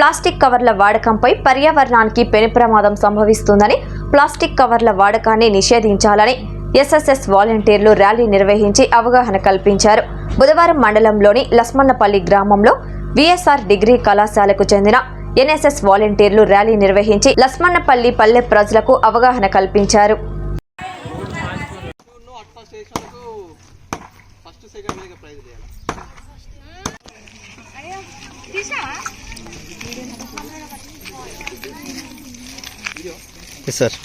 Plastic కవర్ల వాడకంపై పర్యావరణానికి పెను ప్రమాదం సంభవిస్తుందని ప్లాస్టిక్ కవర్ల వాడకాన్ని నిషేధించాలని ఎస్ఎస్ఎస్ వాలంటీర్లు ర్యాలీ నిర్వహించి అవగాహన కల్పించారు. బుధవారం మండలంలోని లస్మన్నపల్లి గ్రామంలో విఎస్ఆర్ డిగ్రీ కళాశాలకు చెందిన ఎన్ఎస్ఎస్ వాలంటీర్లు ర్యాలీ నిర్వహించి లస్మన్నపల్లి పల్లె ప్రజలకు అవగాహన కల్పించారు. ఎస్ సార్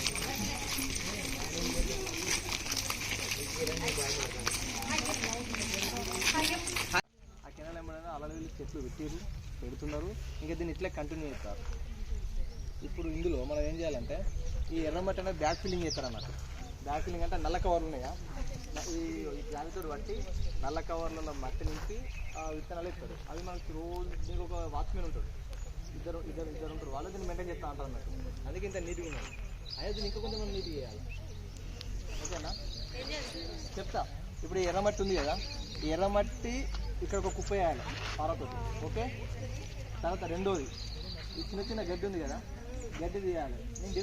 ఆ కెనాల్ ఏమైనా అలా వెళ్ళి చెట్లు పెట్టారు పెడుతున్నారు. ఇంకా దీన్ని ఇట్లే కంటిన్యూ చేస్తారు. ఇప్పుడు ఇందులో మనం ఏం చేయాలంటే ఈ ఎర్రమట్టి అనేది బ్యాక్ ఫిల్లింగ్ చేస్తారు అన్నట్టు బ్యాక్ ఫిల్లింగ్ అంటే నల్ల కవర్లు ఉన్నాయా? ఈ జాలితో బట్టి నల్ల కవర్లలో మట్టి నింపి ఆ విత్తనాలు ఇస్తారు అవి మనకి రోజు దీనికి ఒక వాచ్మెన్ ఉంటాడు ఇద్దరు ఇద్దరు ఇద్దరు ఉంటారు. వాళ్ళు దీన్ని మెయింటైన్ చేస్తా ఉంటారు అన్నట్టు. అందుకే ఇంత నీట్గా ఉన్నాను అదే దీన్ని ఇంకా కొంచెం నీట్గా చేయాలి. ఓకేనా? చెప్తా. ఇప్పుడు ఎర్రమట్టి ఉంది కదా ఈ ఎర్రమట్టి ఇక్కడ ఒక కుప్ప వేయాలి పారతోటి ఓకే? తర్వాత రెండోది ఈ చిన్న చిన్న గడ్డి ఉంది కదా గడ్డి తీయాలి. నేను